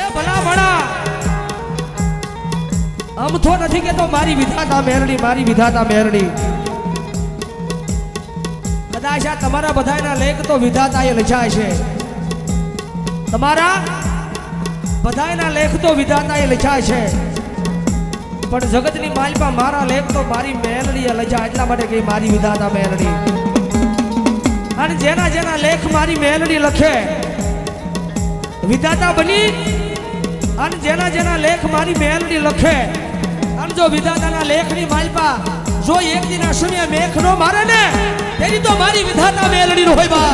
એ ભલા ભણા અમથો નથી કેતો મારી વિધાતા મેરડી, મારી વિધાતા મેરડી. કદાચ આ તમારા બધાના લેખ તો વિધાતા એ લખ્યા છે તમારા બધાના લેખ તો વિધાતા એ લખ્યા છે પણ જગતની માલમાં મારા લેખ તો મારી મેલડી લખ્યા, એટલા માટે કે મારી વિધાતા મેલડી અને જેના જેના લેખ મારી મેલડી લખે વિધાતા બની અને જેના જેના લેખ મારી મેલડી લખે. અને જો વિધાતાના લેખની માલપા જો એક દિન અસુનિયા મેખ નો મારે ને, તેની તો મારી વિધાતા મેલડી નો હોય બા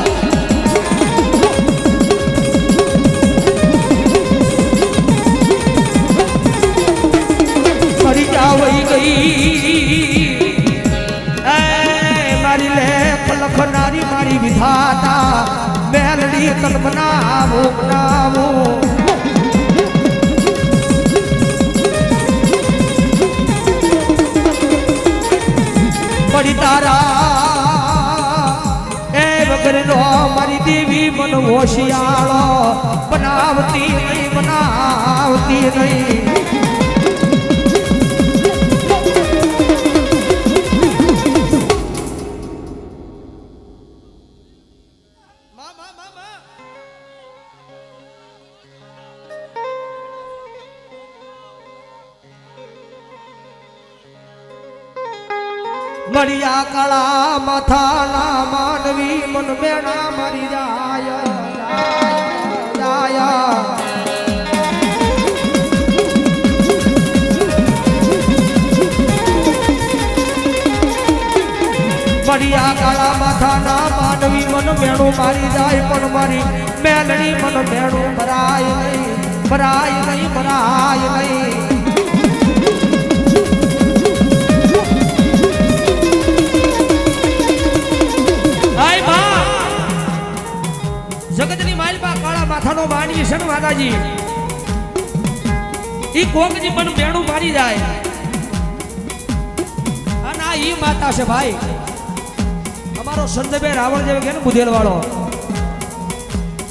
મરી જાવઈ ગઈ? મારી લેખ લખનારી મારી વિધાતા મેલડી કલ્પનાવો બનાવો પડી હોશિયાળો બનાવતી નહીં બનાવતી નહીં મળ્યા કાળા માથાના માનવી મન મેણા મરી જાય. જાય મળ્યા કાળા માથાના માનવી મન મેણું મારી જાય, પણ મારી મેલડી મન મેણું ભરાય નહીં ભરાય નહીં ભરાય નહીં. જગતની માલપા કાળા માથાનો માનવી છે માતાજી? ઈ કોકની પણ બેણું મારી જાય. અને આ ઈ માતા છે ભાઈ. અમારો સંજયભાઈ રાવણ જેવો કે ને બુધેલ વાળો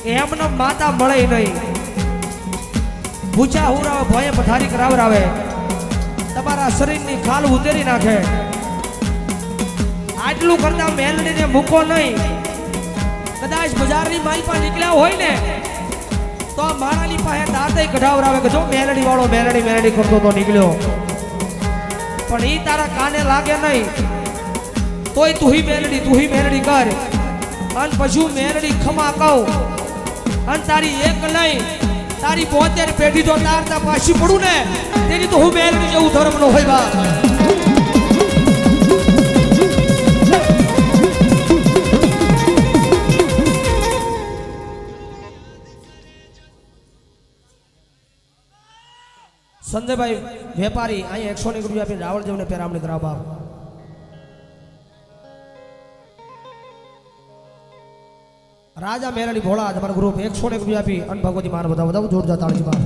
એમને માતા મળે નહીં. ભૂચા હુરાવે, ભોય પથારી કરાવરાવે. તમારા શરીરની ખાલ ઉતેરી નાખે. આટલું કરતા મેલડીને મૂકો નહીં. કદાચ બજારની માલપા નીકળ્યા હોય ને, તો આ મારાની પાસે દાંતે કઢાવરાવે કે જો મેલડી વાળો મેલડી મેલડી કરતો તો નીકળ્યો. પણ એ તારા કાને લાગે નહીં. તોય તુહી મેલડી તુહી મેલડી કર. અને પછી મેલડી ખમા કહું. અને તારી એક નહીં, તારી બોતેર પેઢી તો તારતા પાછી પડું ને. તેની તો હું મેલડી જેવું ધર્મ નો હોય બા સંજયભાઈ વેપારી, અહીંયા એકસો ની રૂપિયા આપીને રાવળ જેવને પેરામણી કરાવવા રાજા મેરડી ભોળા, તમારું ગ્રુપ એકસો ને રૂપિયા આપી અને ભગવતી માન બધા બધા જોરદાર તાળીમાં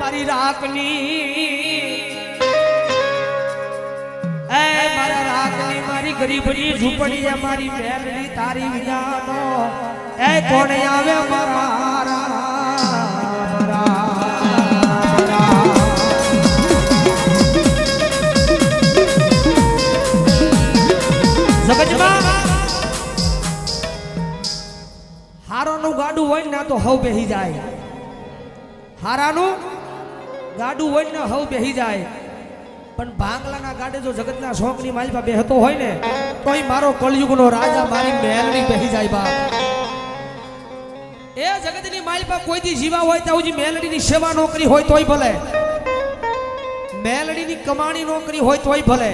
મારી રાખની એ મારા રાખની મારી ગરીબની ઝૂંપડી મારી મેરડી તારી વિજાનો એ કોણ આવે મારા હવ બેહી જાય. હારાનું ગાડું હોય ને હવ બેહી જાય. પણ ભાંગલાના ગાડે જો જગતના શોખની માલપા બેહતો હોય ને, તોય મારો કળયુગનો રાજા મારી મહેલની બેહી જાય બાપ. એ જગતની માલપા કોઈ દી જીવા હોય ત્યાં સુધી મેલડીની સેવા નોકરી હોય તોય ભલે. મેલડીની કમાણી નોકરી હોય તોય ભલે.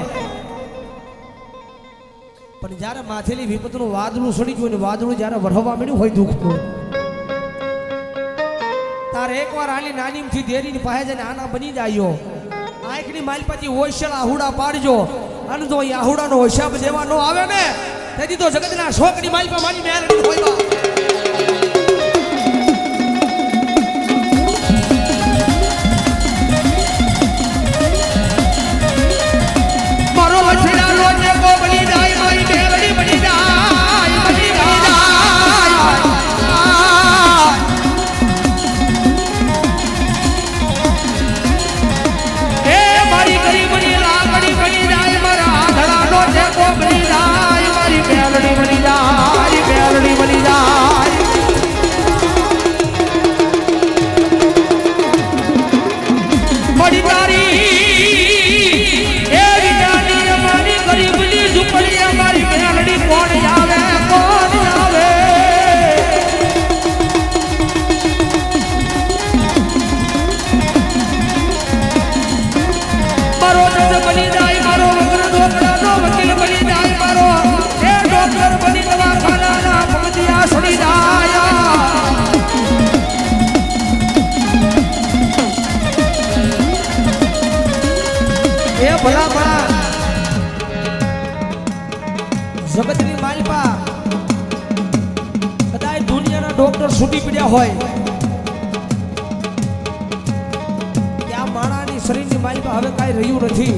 પણ જ્યારે માથેલી વિપતનું વાદળું સડી ગયું ને વાદળું જ્યારે વરહવા મળ્યું હોય દુઃખનું તારે એકવાર આની નાનીમથી દેરીની પાસે જઈને આના બની જાયો. આંખની પછી હોશિયાળ આહુડા પાડજો. અને જો એ આહુડાનો હિસાબ જેવા ન આવે ને. તેથી તો જગતના શોકની માલપા મારી મેલડી હોય છૂટી પડ્યા હોય, કે આ માણાની શરીરની માલિકા હવે કાંઈ રહ્યું નથી.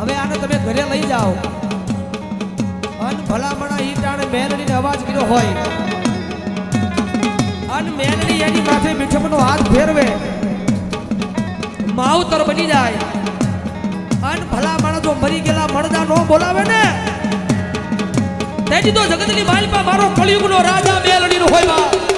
હવે આને તમે ઘરે લઈ જાઓ. અન ભલામણા ઈ ટાણે મેલડીને અવાજ કર્યો હોય. અન મેલડી એની માથે મીઠમનો હાથ ફેરવે. માવતર બની જાય. અન ભલામણા જો મરી ગયેલા મળદા નો બોલાવે ને તેથી તો જગતની માલિકા મારો કળિયુગનો રાજા મેલડીનો હોય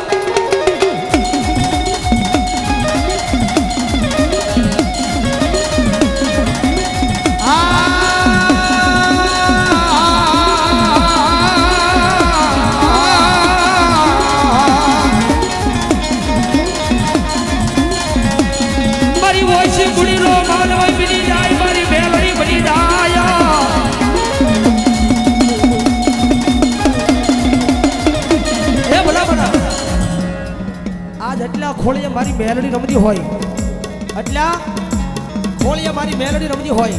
ખોળીએ મારી મેલડી રમતી હોય. એટલા ખોળીએ મારી મેલડી રમતી હોય.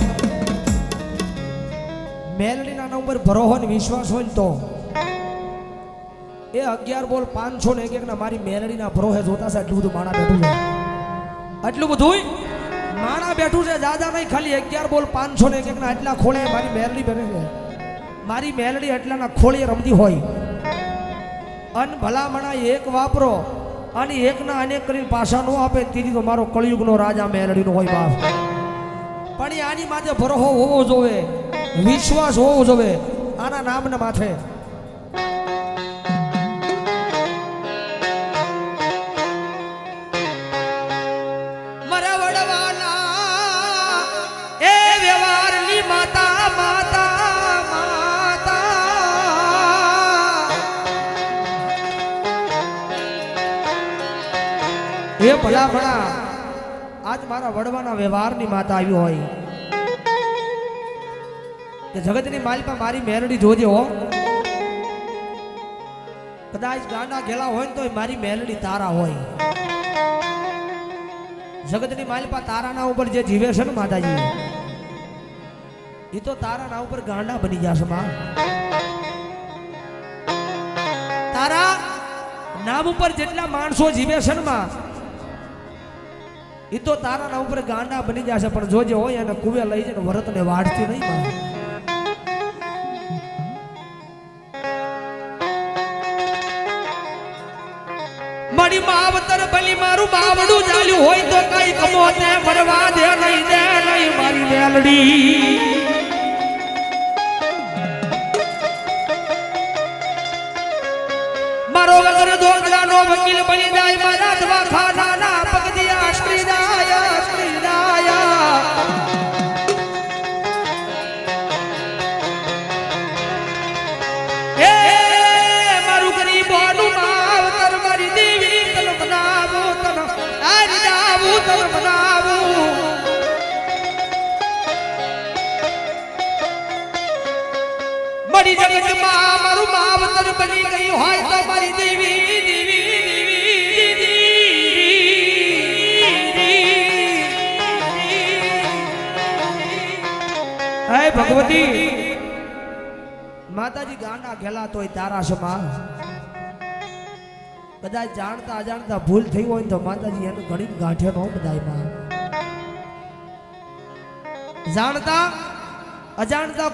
મેલડીના ઉપર ભરોહો ને વિશ્વાસ હોય ને તો. એ અગિયાર બોલ પાંચસો ને એક ના મારી મેલડીના ભરોહે જોતા છે એટલું બધું માણા બેઠું છે. આટલું બધું માણા બેઠું છે દાદા નહીં, ખાલી અગિયાર બોલ પાંચસો ને એક એક ના એટલા ખોળે મારી મેલડી બને છે. મારી મેલડી એટલાના ખોળીએ રમતી હોય. અન ભલામણા એક વાપરો. અને એકના અનેક કરીને પાછા ન આપે તેથી તો મારો કળિયુગનો રાજા મેલડીનો હોય બાપ. પણ એ આની માથે ભરોહો હોવો જોવે વિશ્વાસ હોવો જોવે આના નામના માથે. ભલા ભણા આજ મારા વડવાના વ્યવહારની માતા આવી હોય. જગતની માલિકા મારી મેલડી જોજે હો. કદાચ ગાના ગેલા હોય ને તો મારી મેલડી તારા હોય. જગતની માલિકા તારાના ઉપર જે જીવે છે ને માતાજી એ તો તારાના ઉપર ગાંડા બની જશે માં. તારા નામ ઉપર જેટલા માણસો જીવે છે ને એ તો તારાના ઉપર ગાંડા બની જશે, પણ જોજે હોય અને કુવે લઈ જઈને વરતને વાઢતી નહીં મારી માવતર ભલી મારું બાવડું ચાલ્યું હોય તો કઈ કમો તે ફરવા દે નહીં દે નહીં મારી મેલડી મારો વગર દોગલાનો વકીલ બની જાય, મારા દવાખાનાના પગદિયા શ્રીદાય મારી જગતમાં મારું માવતર બની ગયું હોય તો મારી દેવી ભગવતી, માતાજી ગાના ગેલા તોય તારા સમા કદાચ જાણતા અજાણતા ભૂલ થઈ હોય તો માતાજી એને ઘણી ગાંઠે નો બધાય જાણતા, અજાણતા